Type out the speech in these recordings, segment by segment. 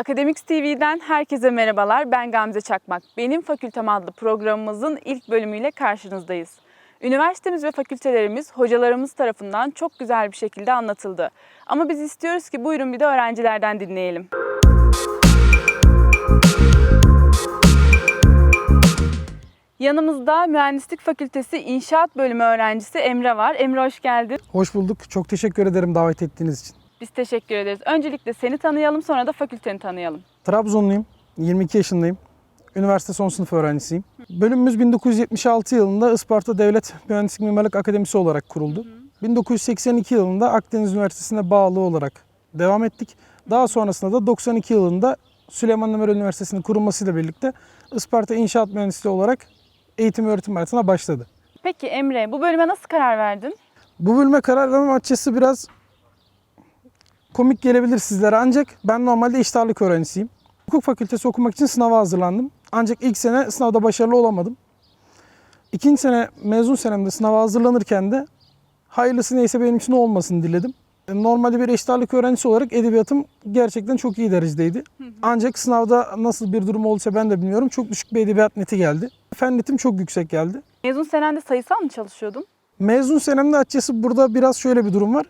Akademiks TV'den herkese merhabalar. Ben Gamze Çakmak. Benim Fakültem adlı programımızın ilk bölümüyle karşınızdayız. Üniversitemiz ve fakültelerimiz hocalarımız tarafından çok güzel bir şekilde anlatıldı. Ama biz istiyoruz ki buyurun bir de öğrencilerden dinleyelim. Yanımızda Mühendislik Fakültesi İnşaat Bölümü öğrencisi Emre var. Emre hoş geldin. Hoş bulduk. Çok teşekkür ederim davet ettiğiniz için. Biz teşekkür ederiz. Öncelikle seni tanıyalım sonra da fakülteni tanıyalım. Trabzonluyum. 22 yaşındayım. Üniversite son sınıf öğrencisiyim. Bölümümüz 1976 yılında Isparta Devlet Mühendislik Mimarlık Akademisi olarak kuruldu. 1982 yılında Akdeniz Üniversitesi'ne bağlı olarak devam ettik. Daha sonrasında da 92 yılında Süleyman Demirel Üniversitesi'nin kurulmasıyla birlikte Isparta İnşaat Mühendisliği olarak eğitim öğretim hayatına başladı. Peki Emre bu bölüme nasıl karar verdin? Bu bölüme karar vermem açıkçası biraz komik gelebilir sizlere ancak ben normalde iştarlık öğrencisiyim. Hukuk fakültesi okumak için sınava hazırlandım. Ancak ilk sene sınavda başarılı olamadım. İkinci sene mezun senemde sınava hazırlanırken de hayırlısı neyse benim için o olmasını diledim. E, Normalde bir eşitarlık öğrencisi olarak edebiyatım gerçekten çok iyi derecedeydi. Ancak sınavda nasıl bir durum olursa ben de bilmiyorum. Çok düşük bir edebiyat neti geldi. Fen netim çok yüksek geldi. Mezun senende sayısal mı çalışıyordun? Mezun senemde açıkçası burada biraz şöyle bir durum var.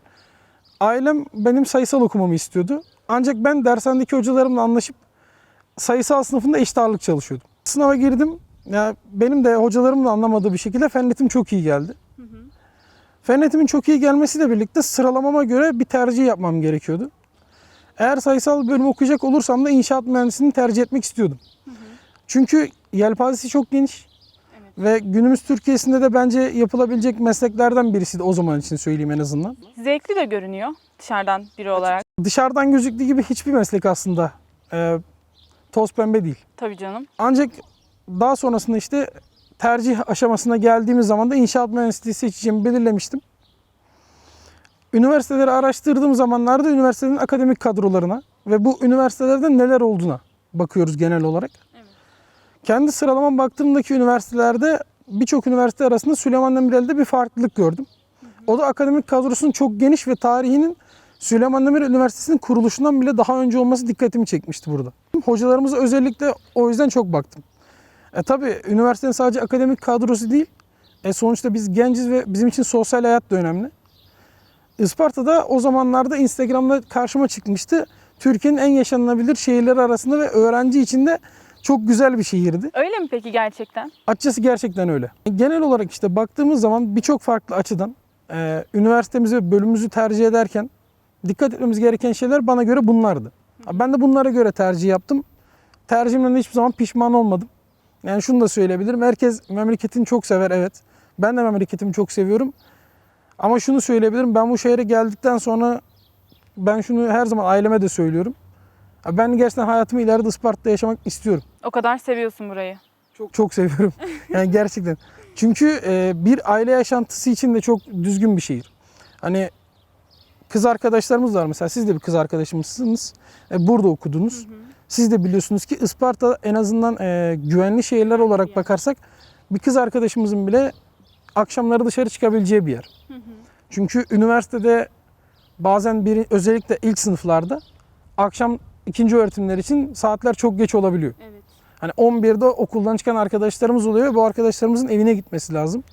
Ailem benim sayısal okumamı istiyordu. Ancak ben dershanedeki hocalarımla anlaşıp sayısal sınıfında eşit ağırlık çalışıyordum. Sınava girdim. Ya benim de hocalarımın da anlamadığı bir şekilde fen netim çok iyi geldi. Fen netimin çok iyi gelmesiyle birlikte sıralamama göre bir tercih yapmam gerekiyordu. Eğer sayısal bölüm okuyacak olursam da inşaat mühendisliğini tercih etmek istiyordum. Çünkü yelpazesi çok geniş. Ve günümüz Türkiye'sinde de bence yapılabilecek mesleklerden birisiydi o zaman için söyleyeyim en azından. Zevkli de görünüyor dışarıdan biri olarak. Dışarıdan gözüktüğü gibi hiçbir meslek aslında e, toz pembe değil. Tabii canım. Ancak daha sonrasında işte tercih aşamasına geldiğimiz zaman da inşaat mühendisliği seçeceğimi belirlemiştim. Üniversiteleri araştırdığım zamanlarda üniversitenin akademik kadrolarına ve bu üniversitelerde neler olduğuna bakıyoruz genel olarak. Kendi sıralamam baktığımdaki üniversitelerde birçok üniversite arasında Süleyman Demirel'de bir farklılık gördüm. O da akademik kadrosunun çok geniş ve tarihinin Süleyman Demirel Üniversitesi'nin kuruluşundan bile daha önce olması dikkatimi çekmişti burada. Hocalarımıza özellikle o yüzden çok baktım. E tabi üniversitenin sadece akademik kadrosu değil. E sonuçta biz genciz ve bizim için sosyal hayat da önemli. Isparta'da o zamanlarda Instagram'da karşıma çıkmıştı. Türkiye'nin en yaşanılabilir şehirleri arasında ve öğrenci için de çok güzel bir şehirdi. Öyle mi peki gerçekten? Açıkçası gerçekten öyle. Genel olarak işte baktığımız zaman birçok farklı açıdan e, üniversitemizi ve bölümümüzü tercih ederken dikkat etmemiz gereken şeyler bana göre bunlardı. Ben de bunlara göre tercih yaptım. Tercihimden de hiçbir zaman pişman olmadım. Yani şunu da söyleyebilirim. Herkes memleketini çok sever evet. Ben de memleketimi çok seviyorum. Ama şunu söyleyebilirim. Ben bu şehre geldikten sonra ben şunu her zaman aileme de söylüyorum. Ben gerçekten hayatımı ileride Isparta'da yaşamak istiyorum. O kadar seviyorsun burayı. Çok çok seviyorum. Yani gerçekten. Çünkü e, bir aile yaşantısı için de çok düzgün bir şehir. Hani kız arkadaşlarımız var mesela. Siz de bir kız arkadaşımızsınız. E, burada okudunuz. Siz de biliyorsunuz ki Isparta en azından e, güvenli şehirler olarak bakarsak bir kız arkadaşımızın bile akşamları dışarı çıkabileceği bir yer. Çünkü üniversitede bazen bir özellikle ilk sınıflarda akşam ikinci öğretimler için saatler çok geç olabiliyor. Evet. Hani 11'de okuldan çıkan arkadaşlarımız oluyor ve bu arkadaşlarımızın evine gitmesi lazım.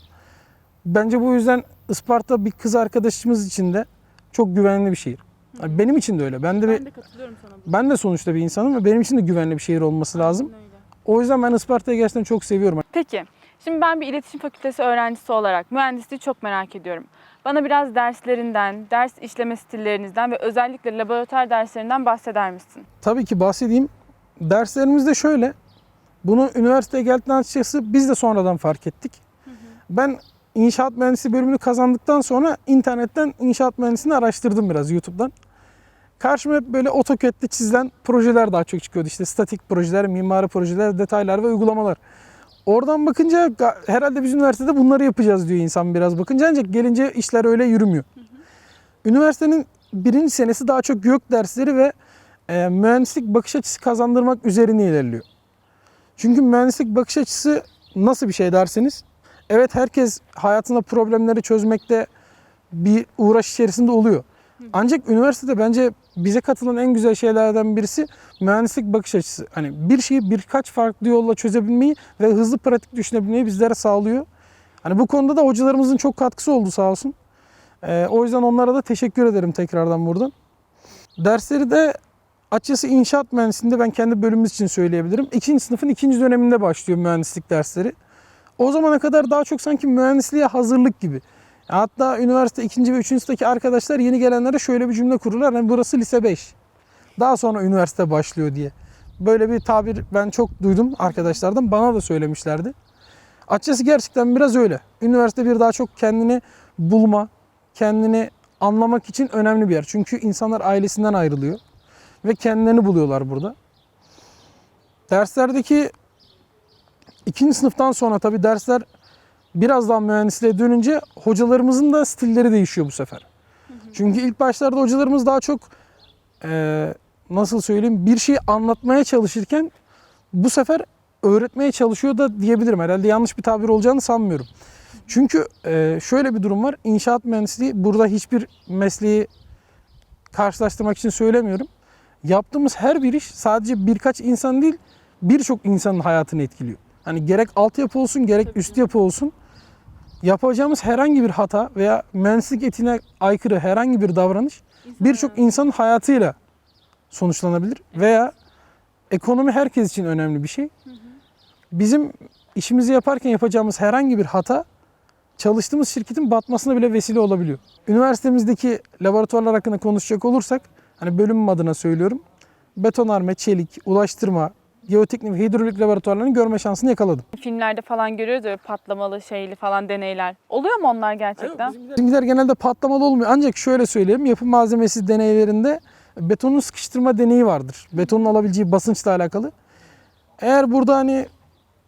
Bence bu yüzden Isparta bir kız arkadaşımız için de çok güvenli bir şehir. Yani benim için de öyle. Ben de, bir- de katılıyorum sana bu. ben de sonuçta bir insanım ve benim için de güvenli bir şehir olması lazım. O yüzden ben Isparta'yı gerçekten çok seviyorum. Peki, şimdi ben bir iletişim fakültesi öğrencisi olarak mühendisliği çok merak ediyorum. Bana biraz derslerinden, ders işleme stillerinizden ve özellikle laboratuvar derslerinden bahseder misin? Tabii ki bahsedeyim. Derslerimiz de şöyle. Bunu üniversiteye geldikten açıkçası biz de sonradan fark ettik. Ben inşaat mühendisliği bölümünü kazandıktan sonra internetten inşaat mühendisliğini araştırdım biraz YouTube'dan. Karşıma hep böyle AutoCAD'de çizilen projeler daha çok çıkıyordu. İşte statik projeler, mimari projeler, detaylar ve uygulamalar. Oradan bakınca herhalde biz üniversitede bunları yapacağız diyor insan biraz bakınca ancak gelince işler öyle yürümüyor. Üniversitenin birinci senesi daha çok gök dersleri ve e, mühendislik bakış açısı kazandırmak üzerine ilerliyor. Çünkü mühendislik bakış açısı nasıl bir şey derseniz, evet herkes hayatında problemleri çözmekte bir uğraş içerisinde oluyor. Ancak üniversitede bence bize katılan en güzel şeylerden birisi mühendislik bakış açısı. Hani bir şeyi birkaç farklı yolla çözebilmeyi ve hızlı pratik düşünebilmeyi bizlere sağlıyor. Hani bu konuda da hocalarımızın çok katkısı oldu sağ olsun. Ee, o yüzden onlara da teşekkür ederim tekrardan buradan. Dersleri de açıkçası inşaat mühendisliğinde ben kendi bölümümüz için söyleyebilirim. İkinci sınıfın ikinci döneminde başlıyor mühendislik dersleri. O zamana kadar daha çok sanki mühendisliğe hazırlık gibi. Hatta üniversite ikinci ve üçüncü sınıftaki arkadaşlar yeni gelenlere şöyle bir cümle kururlar. Hani burası lise 5. Daha sonra üniversite başlıyor diye. Böyle bir tabir ben çok duydum arkadaşlardan. Bana da söylemişlerdi. Açıkçası gerçekten biraz öyle. Üniversite bir daha çok kendini bulma, kendini anlamak için önemli bir yer. Çünkü insanlar ailesinden ayrılıyor ve kendilerini buluyorlar burada. Derslerdeki ikinci sınıftan sonra tabii dersler biraz daha mühendisliğe dönünce hocalarımızın da stilleri değişiyor bu sefer. Çünkü ilk başlarda hocalarımız daha çok eee, nasıl söyleyeyim bir şeyi anlatmaya çalışırken bu sefer öğretmeye çalışıyor da diyebilirim. Herhalde yanlış bir tabir olacağını sanmıyorum. Çünkü eee, şöyle bir durum var. İnşaat mühendisliği burada hiçbir mesleği karşılaştırmak için söylemiyorum. Yaptığımız her bir iş sadece birkaç insan değil birçok insanın hayatını etkiliyor. Hani gerek altyapı olsun gerek üst yapı olsun yapacağımız herhangi bir hata veya mühendislik etiğine aykırı herhangi bir davranış birçok insanın hayatıyla sonuçlanabilir veya ekonomi herkes için önemli bir şey. Bizim işimizi yaparken yapacağımız herhangi bir hata çalıştığımız şirketin batmasına bile vesile olabiliyor. Üniversitemizdeki laboratuvarlar hakkında konuşacak olursak hani bölümüm adına söylüyorum. Betonarme, çelik, ulaştırma, geoteknik ve hidrolik laboratuvarlarını görme şansını yakaladım. Filmlerde falan görüyoruz ya böyle patlamalı şeyli falan deneyler. Oluyor mu onlar gerçekten? Bizimkiler genelde patlamalı olmuyor. Ancak şöyle söyleyeyim. Yapı malzemesi deneylerinde betonun sıkıştırma deneyi vardır. Betonun alabileceği basınçla alakalı. Eğer burada hani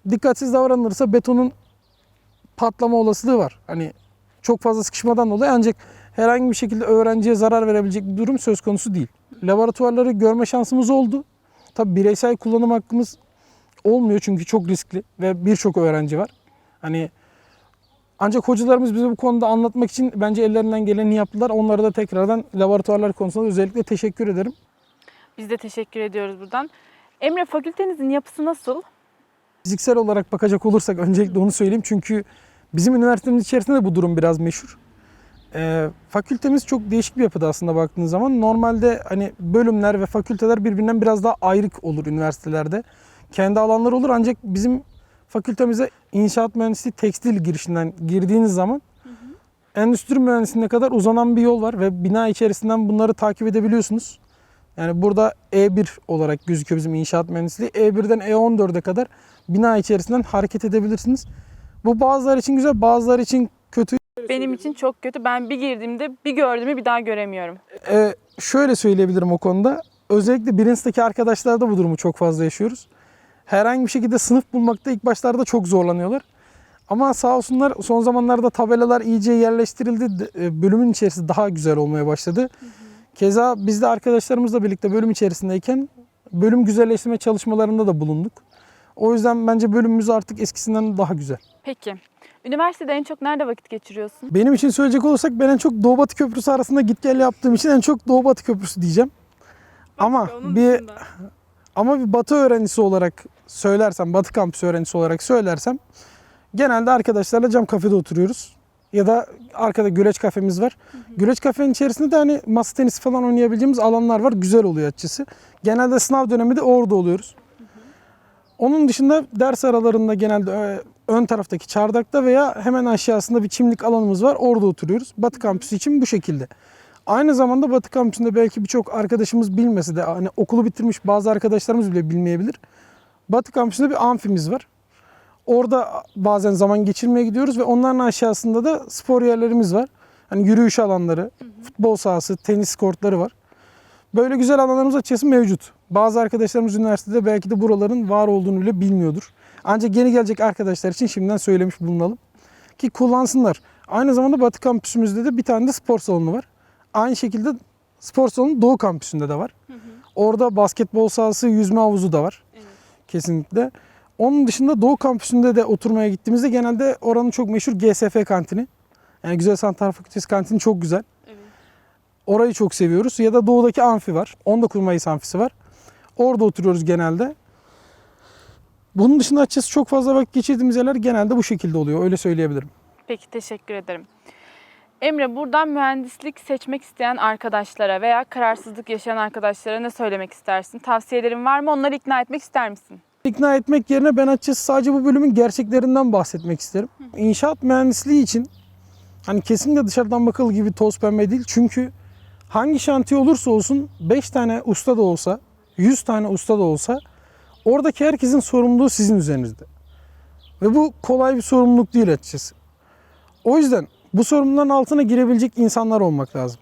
dikkatsiz davranılırsa betonun patlama olasılığı var. Hani çok fazla sıkışmadan dolayı ancak herhangi bir şekilde öğrenciye zarar verebilecek bir durum söz konusu değil. Laboratuvarları görme şansımız oldu. Tabi bireysel kullanım hakkımız olmuyor çünkü çok riskli ve birçok öğrenci var. Hani ancak hocalarımız bize bu konuda anlatmak için bence ellerinden geleni yaptılar. Onlara da tekrardan laboratuvarlar konusunda özellikle teşekkür ederim. Biz de teşekkür ediyoruz buradan. Emre fakültenizin yapısı nasıl? Fiziksel olarak bakacak olursak öncelikle onu söyleyeyim. Çünkü bizim üniversitemiz içerisinde de bu durum biraz meşhur. Ee, fakültemiz çok değişik bir yapıda aslında baktığınız zaman. Normalde hani bölümler ve fakülteler birbirinden biraz daha ayrık olur üniversitelerde. Kendi alanları olur ancak bizim fakültemize inşaat mühendisliği tekstil girişinden girdiğiniz zaman endüstri mühendisliğine kadar uzanan bir yol var ve bina içerisinden bunları takip edebiliyorsunuz. Yani burada E1 olarak gözüküyor bizim inşaat mühendisliği. E1'den E14'e kadar bina içerisinden hareket edebilirsiniz. Bu bazıları için güzel, bazıları için kötü. Benim için çok kötü. Ben bir girdiğimde bir gördüğümü bir daha göremiyorum. Ee, şöyle söyleyebilirim o konuda. Özellikle birinci arkadaşlarda bu durumu çok fazla yaşıyoruz. Herhangi bir şekilde sınıf bulmakta ilk başlarda çok zorlanıyorlar. Ama sağ olsunlar son zamanlarda tabelalar iyice yerleştirildi. E, Bölümün içerisi daha güzel olmaya başladı. Keza biz de arkadaşlarımızla birlikte bölüm içerisindeyken bölüm güzelleştirme çalışmalarında da bulunduk. O yüzden bence bölümümüz artık eskisinden daha güzel. Peki. Üniversitede en çok nerede vakit geçiriyorsun? Benim için söyleyecek olursak ben en çok Doğu Batı Köprüsü arasında git gel yaptığım için en çok Doğu Batı Köprüsü diyeceğim. Ama Onun bir dışında. ama bir Batı öğrencisi olarak söylersem, Batı kampüsü öğrencisi olarak söylersem genelde arkadaşlarla cam kafede oturuyoruz. Ya da arkada güleç kafemiz var. Güleç kafenin içerisinde de hani masa tenisi falan oynayabileceğimiz alanlar var. Güzel oluyor açıkçası. Genelde sınav dönemi de orada oluyoruz. Onun dışında ders aralarında genelde e, ön taraftaki çardakta veya hemen aşağısında bir çimlik alanımız var. Orada oturuyoruz. Batı kampüsü için bu şekilde. Aynı zamanda Batı kampüsünde belki birçok arkadaşımız bilmese de hani okulu bitirmiş bazı arkadaşlarımız bile bilmeyebilir. Batı kampüsünde bir amfimiz var. Orada bazen zaman geçirmeye gidiyoruz ve onların aşağısında da spor yerlerimiz var. Hani yürüyüş alanları, futbol sahası, tenis kortları var. Böyle güzel alanlarımız açıkçası mevcut. Bazı arkadaşlarımız üniversitede belki de buraların var olduğunu bile bilmiyordur. Ancak yeni gelecek arkadaşlar için şimdiden söylemiş bulunalım. Ki kullansınlar. Aynı zamanda Batı kampüsümüzde de bir tane de spor salonu var. Aynı şekilde spor salonu Doğu kampüsünde de var. Orada basketbol sahası, yüzme havuzu da var. Kesinlikle. Onun dışında Doğu kampüsünde de oturmaya gittiğimizde genelde oranın çok meşhur GSF kantini. Yani Güzel Sanatlar Fakültesi kantini çok güzel. Evet. Orayı çok seviyoruz. Ya da doğudaki amfi var. 19 Mayıs amfisi var. Orada oturuyoruz genelde. Bunun dışında açıkçası çok fazla vakit geçirdiğimiz yerler genelde bu şekilde oluyor. Öyle söyleyebilirim. Peki teşekkür ederim. Emre buradan mühendislik seçmek isteyen arkadaşlara veya kararsızlık yaşayan arkadaşlara ne söylemek istersin? Tavsiyelerin var mı? Onları ikna etmek ister misin? İkna etmek yerine ben açıkçası sadece bu bölümün gerçeklerinden bahsetmek isterim. İnşaat mühendisliği için hani kesinlikle dışarıdan bakılır gibi toz pembe değil. Çünkü hangi şantiye olursa olsun 5 tane usta da olsa, 100 tane usta da olsa oradaki herkesin sorumluluğu sizin üzerinizde. Ve bu kolay bir sorumluluk değil açıkçası. O yüzden bu sorumluluğun altına girebilecek insanlar olmak lazım.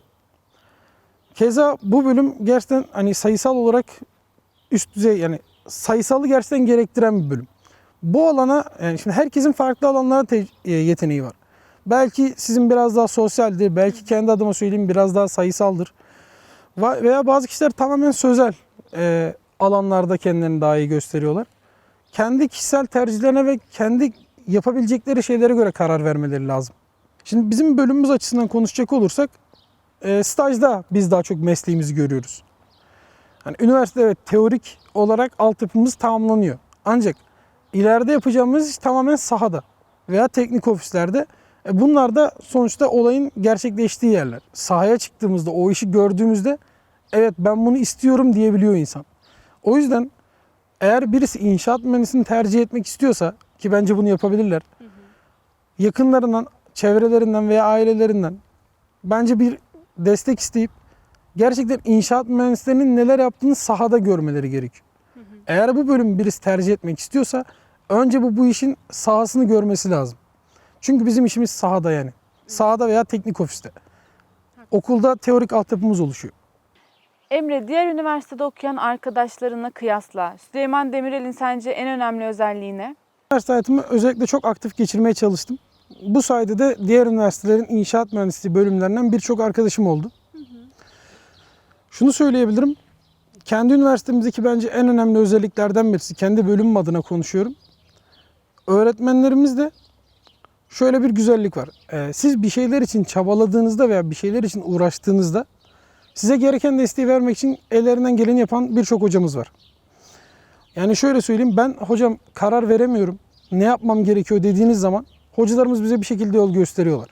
Keza bu bölüm gerçekten hani sayısal olarak üst düzey yani sayısalı gerçekten gerektiren bir bölüm. Bu alana yani şimdi herkesin farklı alanlara e, yeteneği var. Belki sizin biraz daha sosyaldir, belki kendi adıma söyleyeyim biraz daha sayısaldır. Veya bazı kişiler tamamen sözel e, alanlarda kendilerini daha iyi gösteriyorlar. Kendi kişisel tercihlerine ve kendi yapabilecekleri şeylere göre karar vermeleri lazım. Şimdi bizim bölümümüz açısından konuşacak olursak e, stajda biz daha çok mesleğimizi görüyoruz. Hani üniversite evet teorik olarak altyapımız tamamlanıyor. Ancak ileride yapacağımız iş tamamen sahada veya teknik ofislerde. E bunlar da sonuçta olayın gerçekleştiği yerler. Sahaya çıktığımızda o işi gördüğümüzde evet ben bunu istiyorum diyebiliyor insan. O yüzden eğer birisi inşaat mühendisliğini tercih etmek istiyorsa ki bence bunu yapabilirler. Yakınlarından, çevrelerinden veya ailelerinden bence bir destek isteyip gerçekten inşaat mühendislerinin neler yaptığını sahada görmeleri gerekiyor. Eğer bu bölümü birisi tercih etmek istiyorsa önce bu bu işin sahasını görmesi lazım. Çünkü bizim işimiz sahada yani. Sahada veya teknik ofiste. Okulda teorik altyapımız oluşuyor. Emre diğer üniversitede okuyan arkadaşlarına kıyasla Süleyman Demirel'in sence en önemli özelliği ne? Üniversite hayatımı özellikle çok aktif geçirmeye çalıştım. Bu sayede de diğer üniversitelerin inşaat mühendisliği bölümlerinden birçok arkadaşım oldu. Şunu söyleyebilirim. Kendi üniversitemizdeki bence en önemli özelliklerden birisi, kendi bölümüm adına konuşuyorum. Öğretmenlerimizde şöyle bir güzellik var. Ee, siz bir şeyler için çabaladığınızda veya bir şeyler için uğraştığınızda size gereken desteği vermek için ellerinden geleni yapan birçok hocamız var. Yani şöyle söyleyeyim ben hocam karar veremiyorum. Ne yapmam gerekiyor dediğiniz zaman hocalarımız bize bir şekilde yol gösteriyorlar.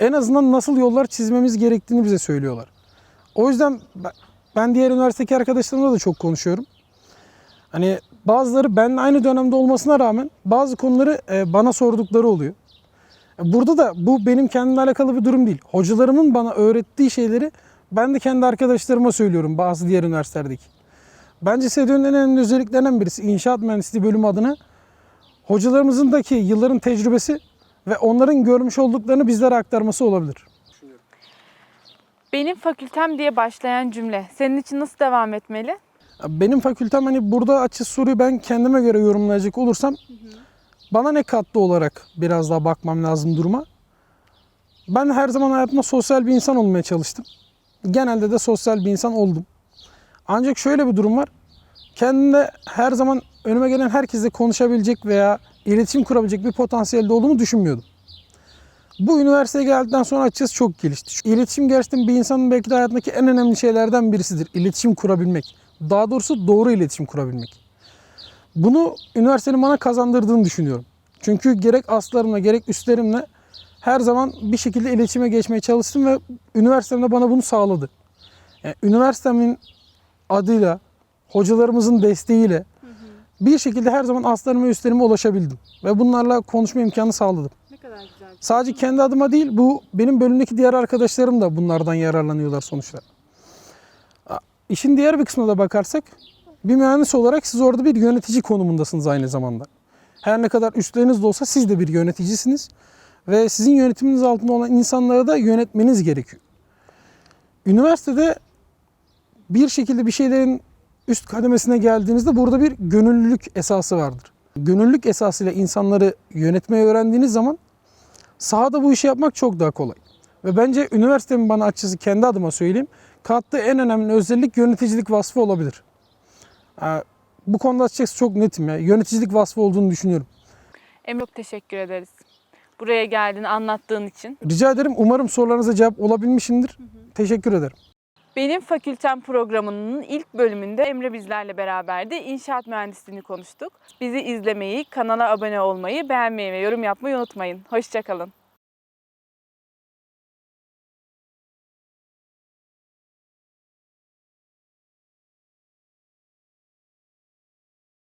En azından nasıl yollar çizmemiz gerektiğini bize söylüyorlar. O yüzden ben- diğer üniversitedeki arkadaşlarımla da çok konuşuyorum. Hani bazıları benimle aynı dönemde olmasına rağmen bazı konuları e, bana sordukları oluyor. E, Burada da bu benim kendimle alakalı bir durum değil. Hocalarımın bana öğrettiği şeyleri ben de kendi arkadaşlarıma söylüyorum bazı diğer üniversitelerdeki. Bence SEDÖ'nün en önemli özelliklerinden birisi inşaat mühendisliği bölümü adına hocalarımızın yılların tecrübesi ve onların görmüş olduklarını bizlere aktarması olabilir. Benim fakültem diye başlayan cümle senin için nasıl devam etmeli? Benim fakültem hani burada açı soruyu ben kendime göre yorumlayacak olursam bana ne kattı olarak biraz daha bakmam lazım duruma. Ben her zaman hayatımda sosyal bir insan olmaya çalıştım. Genelde de sosyal bir insan oldum. Ancak şöyle bir durum var. Kendimde her zaman önüme gelen herkesle konuşabilecek veya iletişim kurabilecek bir potansiyelde olduğumu düşünmüyordum. Bu üniversiteye geldikten sonra açıkçası çok gelişti. İletişim gerçekten bir insanın belki de hayatındaki en önemli şeylerden birisidir. İletişim kurabilmek. Daha doğrusu doğru iletişim kurabilmek. Bunu üniversitenin bana kazandırdığını düşünüyorum. Çünkü gerek aslarımla gerek üstlerimle her zaman bir şekilde iletişime geçmeye çalıştım ve üniversitem de bana bunu sağladı. Yani üniversitemin adıyla, hocalarımızın desteğiyle bir şekilde her zaman aslarıma ve üstlerime ulaşabildim. Ve bunlarla konuşma imkanı sağladım. Ne kadar güzel. Sadece kendi adıma değil, bu benim bölümdeki diğer arkadaşlarım da bunlardan yararlanıyorlar sonuçta. İşin diğer bir kısmına da bakarsak, bir mühendis olarak siz orada bir yönetici konumundasınız aynı zamanda. Her ne kadar üstleriniz de olsa siz de bir yöneticisiniz. Ve sizin yönetiminiz altında olan insanları da yönetmeniz gerekiyor. Üniversitede bir şekilde bir şeylerin üst kademesine geldiğinizde burada bir gönüllülük esası vardır. Gönüllülük esasıyla insanları yönetmeyi öğrendiğiniz zaman sahada bu işi yapmak çok daha kolay. Ve bence üniversitemin bana açıkçası kendi adıma söyleyeyim kattığı en önemli özellik yöneticilik vasfı olabilir. Ee, Bu konuda açıkçası çok netim ya. Yöneticilik vasfı olduğunu düşünüyorum. Emre çok teşekkür ederiz. Buraya geldin, anlattığın için. Rica ederim. Umarım sorularınıza cevap olabilmişimdir. Teşekkür ederim. Benim Fakültem programının ilk bölümünde Emre bizlerle beraberdi. İnşaat mühendisliğini konuştuk. Bizi izlemeyi, kanala abone olmayı, beğenmeyi ve yorum yapmayı unutmayın. Hoşçakalın.